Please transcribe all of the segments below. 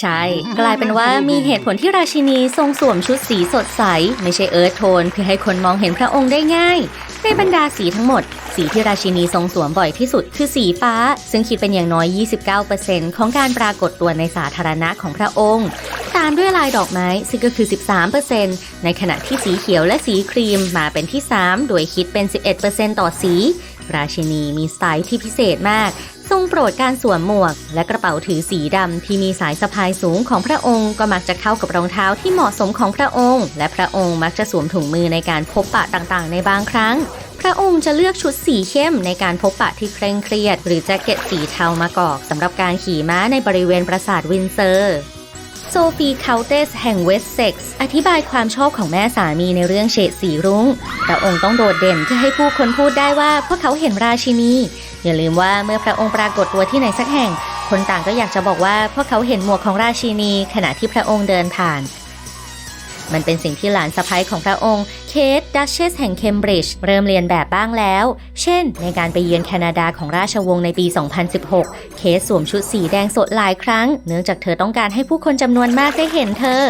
ใช่ กลายเป็นว่ามีเหตุผลที่ราชินีทรงสวมชุดสีสดใส ไม่ใช่เอิร์ธโทน เพื่อให้คนมองเห็นพระองค์ได้ง่าย ในบรรดาสีทั้งหมด สีที่ราชินีทรงสวมบ่อยที่สุดคือสีฟ้า ซึ่งคิดเป็นอย่างน้อย 29%ของการปรากฏตัวในสาธารณะของพระองค์ ตามด้วยลายดอกไม้ซึ่งก็คือ 13%ในขณะที่สีเขียวและสีครีมมาเป็นที่ 3 โดยคิดเป็น 11%ต่อสีราชินีมีสไตล์ที่พิเศษมาก ทรงโปรดการสวมหมวก และกระเป๋าถือสีดำที่มีสายสะพายสูงของพระองค์ก็มักจะเข้ากับรองเท้าที่เหมาะสมของพระองค์ และพระองค์มักจะสวมถุงมือในการพบปะต่างๆ ในบางครั้ง พระองค์จะเลือกชุดสีเข้มในการพบปะที่เคร่งเครียด หรือแจ็คเก็ตสีเทามากอกสำหรับการขี่ม้าในบริเวณปราสาทวินเซอร์ โซฟีเคาเตสแห่งเวสเซ็กซ์อธิบายความชอบของแม่สามีในเรื่องเฉดสีรุง้ง พระองค์ต้องโดดเด่นเพื่อให้ผู้คนพูดได้ว่าพวกเขาเห็นราชินี อย่าลืมว่าเมื่อพระองค์ปรากฏตัวที่ไหนสักแห่ง คนต่างก็อยากจะบอกว่าพวกเขาเห็นหมวกของราชินี ขณะที่พระองค์เดินผ่าน มันเป็นสิ่งที่หลานสะพ้ยของพระองค์ เคทดัชเชสแห่งเคมบริดจ์เริ่มเรียนแบบบ้างแล้ว เช่น ในการไปเยือนแคนาดาของราชวงศ์ในปี 2016 เคทสวมชุดสีแดงสดหลายครั้ง เนื่องจากเธอต้องการให้ผู้คนจำนวนมากได้เห็นเธอ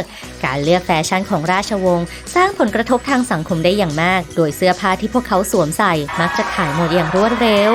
การเลือกแฟชั่นของราชวงศ์สร้างผลกระทบทางสังคมได้อย่างมาก โดยเสื้อผ้าที่พวกเขาสวมใส่มักจะขายหมดอย่างรวดเร็ว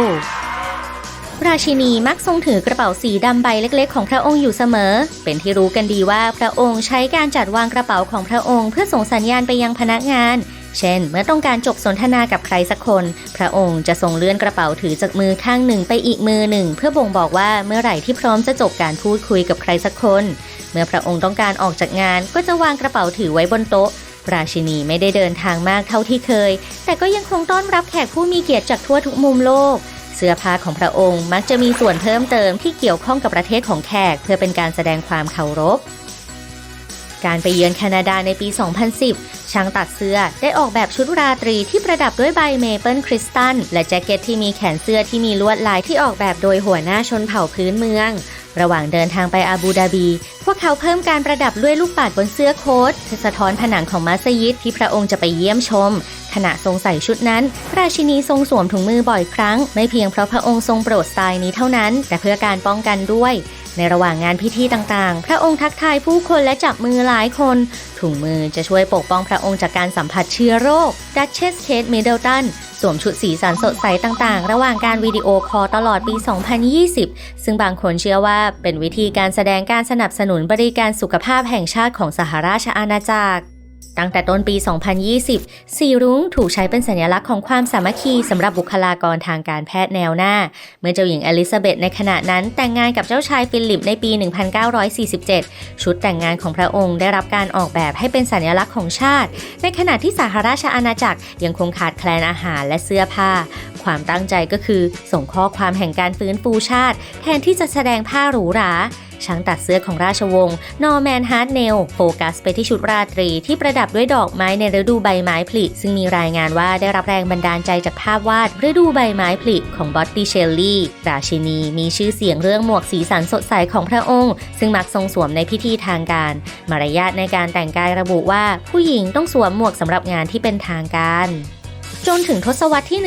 ราชินีมักทรงถือกระเป๋าสีดำใบเล็ก ๆ ของพระองค์อยู่เสมอ เป็นที่รู้กันดีว่าพระองค์ใช้การจัดวางกระเป๋าของพระองค์เพื่อส่งสัญญาณไปยังพนักงาน เช่น เมื่อต้องการจบสนทนากับใครสักคน พระองค์จะทรงเลื่อนกระเป๋าถือจากมือข้างหนึ่งไปอีกมือหนึ่ง เพื่อบ่งบอกว่าเมื่อไหร่ที่พร้อมจะจบการพูดคุยกับใครสักคน เมื่อพระองค์ต้องการออกจากงาน ก็จะวางกระเป๋าถือไว้บนโต๊ะราชินีไม่ได้เดินทางมากเท่าที่เคย แต่ก็ยังคงต้อนรับแขกผู้มีเกียรติจากทั่วทุกมุมโลก เสื้อผ้าของพระองค์มักจะมีส่วนเพิ่มเติมที่เกี่ยวข้องกับประเทศของแขก เพื่อเป็นการแสดงความเคารพ การไปเยือนแคนาดาในปี 2010 ช่างตัดเสื้อได้ออกแบบชุดราตรีที่ประดับด้วยใบเมเปิลคริสตัลและแจ็คเก็ตที่มีแขนเสื้อที่มีลวดลายที่ออกแบบโดยหัวหน้าชนเผ่าพื้นเมือง ระหว่างเดินทางไปอาบูดาบี พวกเขาเพิ่มการประดับด้วยลูกปัดบนเสื้อโค้ทเพื่อสะท้อนผนังของมัสยิดที่พระองค์จะไปเยี่ยมชม ขณะทรงใส่ชุดนั้น ราชินีทรงสวมถุงมือบ่อยครั้ง ไม่เพียงเพราะพระองค์ทรงโปรดสไตล์นี้เท่านั้น แต่เพื่อการป้องกันด้วย ในระหว่างงานพิธีต่างๆ พระองค์ทักทายผู้คนและจับมือหลายคน ถุงมือจะช่วยปกป้องพระองค์จากการสัมผัสเชื้อโรคดัชเชสเคทมิดเดิลตันสวมชุดสีสันสดใสต่างๆ ระหว่างการวิดีโอคอลตลอดปี 2020 ซึ่งบางคนเชื่อว่าเป็นวิธีการแสดงการสนับสนุนบริการสุขภาพแห่งชาติของสหราชอาณาจักร ตั้งแต่ต้นปี 2020 สีรุ้งถูกใช้เป็นสัญลักษณ์ของความสามัคคีสำหรับบุคลากรทางการแพทย์แนวหน้า เมื่อเจ้าหญิงอลิซาเบธในขณะนั้นแต่งงานกับเจ้าชายฟิลิปในปี 1947 ชุดแต่งงานของพระองค์ได้รับการออกแบบให้เป็นสัญลักษณ์ของชาติ ในขณะที่สหราชอาณาจักรยังคงขาดแคลนอาหารและเสื้อผ้า ความตั้งใจก็คือส่งข้อความแห่งการฟื้นฟูชาติ แทนที่จะแสดงผ้าหรูหรา ช่างตัดเสื้อของราชวงศ์นอร์แมนฮาร์ดเนลโฟกัสไปที่ชุดราตรีที่ประดับด้วยดอกไม้ในฤดูใบไม้ผลิ ซึ่งมีรายงานว่าได้รับแรงบันดาลใจจากภาพวาดฤดูใบไม้ผลิของบอตติเชลลี่ราชินีมีชื่อเสียงเรื่องหมวกสีสันสดใสของพระองค์ ซึ่งมักทรงสวมในพิธีทางการ มารยาทในการแต่งกายระบุว่า ผู้หญิงต้องสวมหมวกสำหรับงานที่เป็นทางการ จนถึงทศวรรษที่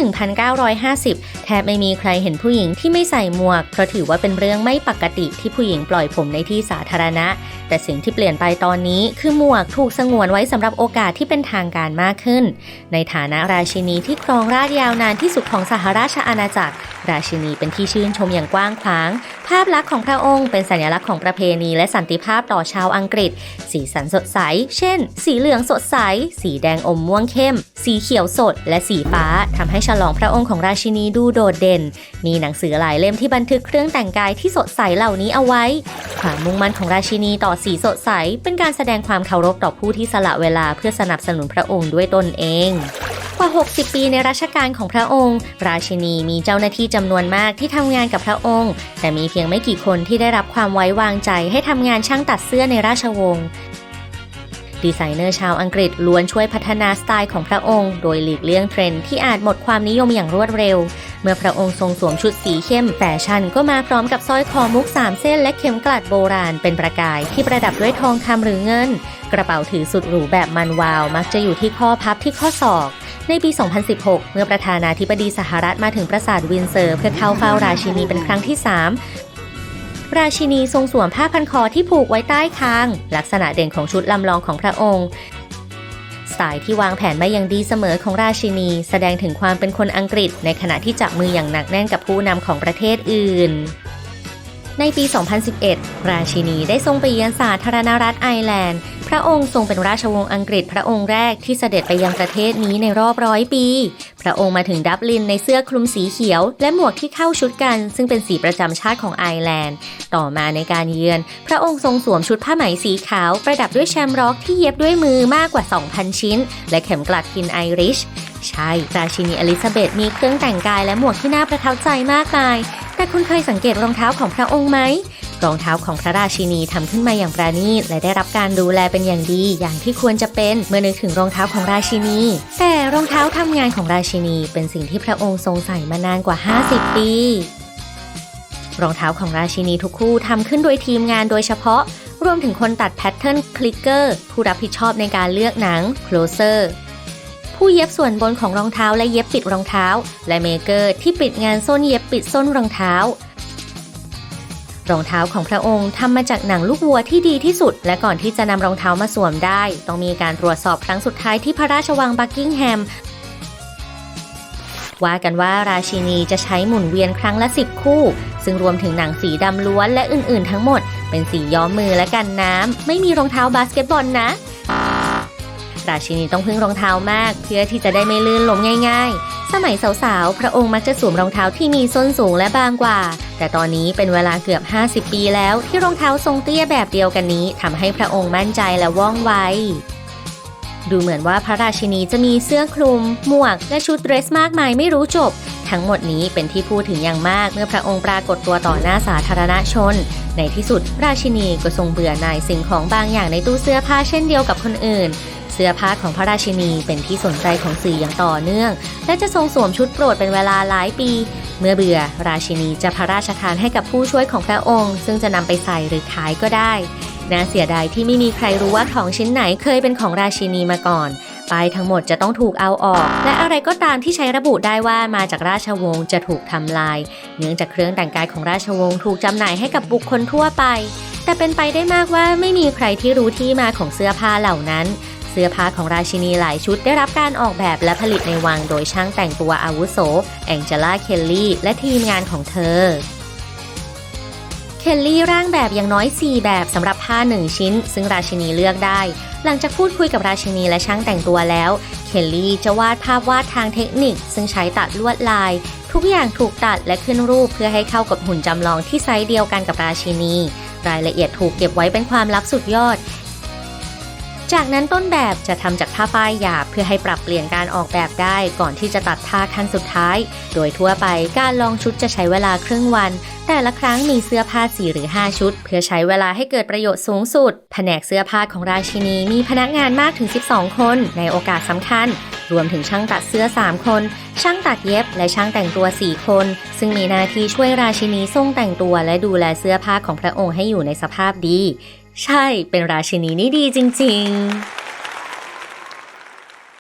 1950 แทบไม่มีใครเห็นผู้หญิงที่ไม่ใส่หมวก เพราะถือว่าเป็นเรื่องไม่ปกติที่ผู้หญิงปล่อยผมในที่สาธารณะ แต่สิ่งที่เปลี่ยนไปตอนนี้คือหมวกถูกสงวนไว้สำหรับโอกาสที่เป็นทางการมากขึ้น ในฐานะราชินีที่ครองราชยาวนานที่สุดของสหราชอาณาจักรราชินีเป็นที่ชื่นชมอย่างกว้างขวาง ภาพลักษณ์ของพระองค์เป็นสัญลักษณ์ของประเพณีและสันติภาพต่อชาวอังกฤษ สีสันสดใส เช่น สีเหลืองสดใส สีแดงอมม่วงเข้ม สีเขียวสด และสีฟ้าทำให้ฉลองพระองค์ของราชินีดูโดดเด่น มีหนังสือหลายเล่มที่บันทึกเครื่องแต่งกายที่สดใสเหล่านี้เอาไว้ ความมุ่งมั่นของราชินีต่อสีสดใส เป็นการแสดงความเคารพต่อผู้ที่สละเวลาเพื่อสนับสนุนพระองค์ด้วยตนเอง กว่า 60 ปีในรัชกาลของพระองค์ ราชินีมีเจ้าหน้าที่จำนวนมากที่ทำงานกับพระองค์ แต่มีเพียงไม่กี่คนที่ได้รับความไว้วางใจให้ทำงานช่างตัดเสื้อในราชวงศ์ดีไซเนอร์ชาวอังกฤษล้วนช่วยพัฒนาสไตล์ของพระองค์ โดยหลีกเลี่ยงเทรนด์ที่อาจหมดความนิยมอย่างรวดเร็ว เมื่อพระองค์ทรงสวมชุดสีเข้มแฟชั่นก็มาพร้อมกับสร้อยคอมุกสามเส้นและเข็มกลัดโบราณเป็นประกายที่ประดับด้วยทองคำหรือเงิน กระเป๋าถือสุดหรูแบบมันวาว มักจะอยู่ที่ข้อพับที่ข้อศอก ในปี 2016 เมื่อประธานาธิบดีสหรัฐมาถึงปราสาทวินเซอร์ เพื่อเข้าเฝ้าราชินีเป็นครั้งที่ 3 ราชินีทรงสวมผ้าพันคอที่ผูกไว้ใต้คาง ลักษณะเด่นของชุดลำลองของพระองค์สไตล์ที่วางแผนมาอย่างดีเสมอของราชินี แสดงถึงความเป็นคนอังกฤษ ในขณะที่จับมืออย่างหนักแน่นกับผู้นำของประเทศอื่น ในปี 2011 ราชินีได้ทรงไปเยือนสาธารณรัฐไอร์แลนด์ พระองค์ทรงเป็นราชวงศ์อังกฤษพระองค์แรกที่เสด็จไปยังประเทศนี้ในรอบร้อยปี พระองค์มาถึงดับลินในเสื้อคลุมสีเขียว และหมวกที่เข้าชุดกัน ซึ่งเป็นสีประจำชาติของไอร์แลนด์ ต่อมาในการเยือน พระองค์ทรงสวมชุดผ้าไหมสีขาว ประดับด้วยแชมร็อกที่เย็บด้วยมือมากกว่า 2,000 ชิ้น และเข็มกลัดพินไอริช ใช่ ราชินีอลิซาเบธมีเครื่องแต่งกายและหมวกที่น่าประทับใจมากมาย แต่คุณเคยสังเกตรองเท้าของพระองค์ไหม รองเท้าของพระราชินีทำขึ้นมาอย่างประณีตและได้รับการดูแลเป็นอย่างดีอย่างที่ควรจะเป็นเมื่อนึกถึงรองเท้าของราชินี แต่รองเท้าทำงานของราชินี เป็นสิ่งที่พระองค์ทรงใส่มานานกว่า 50 ปีรองเท้าของราชินีทุกคู่ทำขึ้นโดยทีมงานโดยเฉพาะ รวมถึงคนตัดแพทเทิร์นคลิกเกอร์ผู้รับผิดชอบในการเลือกหนัง closer ผู้เย็บส่วนบนของรองเท้าและเย็บปิดรองเท้า และเมเกอร์ที่ปิดงานส้นเย็บปิดส้นรองเท้า รองเท้าของพระองค์ทำมาจากหนังลูกวัวที่ดีที่สุด และก่อนที่จะนำรองเท้ามาสวมได้ ต้องมีการตรวจสอบครั้งสุดท้ายที่พระราชวังบักกิงแฮมว่ากันว่าราชินีจะใช้หมุนเวียนครั้งละ 10 คู่ ซึ่งรวมถึงหนังสีดำล้วนและอื่นๆ ทั้งหมด เป็นสีย้อมมือและกันน้ำ ไม่มีรองเท้าบาสเกตบอลนะ ราชินีต้องพึ่งรองเท้ามาก เพื่อที่จะได้ไม่ลื่นล้มง่าย ๆ สมัยสาวๆ พระองค์มักจะสวมรองเท้าที่มีส้นสูงและบางกว่า แต่ตอนนี้เป็นเวลาเกือบ 50 ปีแล้วที่รองเท้าทรงเตี้ยแบบเดียวกันนี้ทำให้พระองค์มั่นใจและว่องไวดูเหมือนว่าพระราชินีจะมีเสื้อคลุม หมวก และชุดเดรสมากมายไม่รู้จบ ทั้งหมดนี้เป็นที่พูดถึงอย่างมากเมื่อพระองค์ปรากฏตัวต่อหน้าสาธารณชน ในที่สุดราชินีก็ทรงเบื่อหน่ายสิ่งของบางอย่างในตู้เสื้อผ้าเช่นเดียวกับคนอื่น สื้อผ้าของพระราชินีเป็นที่สนใจของสื่ออย่างต่อเนื่อง และจะทรงสวมชุดโปรดเป็นเวลาหลายปี เมื่อเบื่อราชินีจะพระราชทานให้กับผู้ช่วยของพระองค์ ซึ่งจะนำไปใส่หรือขายก็ได้น่าเสียดายที่ไม่มีใครรู้ว่าของชิ้นไหนเคยเป็นของราชินีมาก่อนป้ายทั้งหมดจะต้องถูกเอาออก และอะไรก็ตามที่ใช้ระบุได้ว่ามาจากราชวงศ์จะถูกทำลาย เนื่องจากเครื่องแต่งกายของราชวงศ์ถูกจำหน่ายให้กับบุคคลทั่วไป แต่เป็นไปได้มากว่าไม่มีใครที่รู้ที่มาของเสื้อผ้าเหล่านั้น เสื้อผ้าของราชินีหลายชุดได้รับการออกแบบและผลิตในวังโดยช่างแต่งตัวอาวุโส แองเจล่า เคลลี่ และทีมงานของเธอ เคลลี่ร่างแบบอย่างน้อย 4 แบบสำหรับผ้า 1 ชิ้น ซึ่งราชินีเลือกได้ หลังจากพูดคุยกับราชินีและช่างแต่งตัวแล้ว เคลลี่จะวาดภาพวาดทางเทคนิค ซึ่งใช้ตัดลวดลาย ทุกอย่างถูกตัดและขึ้นรูปเพื่อให้เข้ากับหุ่นจำลองที่ไซส์เดียวกันกับราชินีรายละเอียดถูกเก็บไว้เป็นความลับสุดยอด จากนั้นต้นแบบจะทำจากผ้าฝ้ายหยาบเพื่อให้ปรับเปลี่ยนการออกแบบได้ก่อนที่จะตัดท่าขั้นสุดท้าย โดยทั่วไปการลองชุดจะใช้เวลาครึ่งวัน แต่ละครั้งมีเสื้อผ้า 4 หรือ 5 ชุด เพื่อใช้เวลาให้เกิดประโยชน์สูงสุด แผนกเสื้อผ้าของราชินีมีพนักงานมากถึง 12 คน ในโอกาสสำคัญ รวมถึงช่างตัดเสื้อ 3 คน ช่างตัดเย็บ และช่างแต่งตัว 4 คน ซึ่งมีหน้าที่ช่วยราชินีทรงแต่งตัวและดูแลเสื้อผ้าของพระองค์ให้อยู่ในสภาพดี ใช่เป็นราชินีนี่ดีจริง ๆ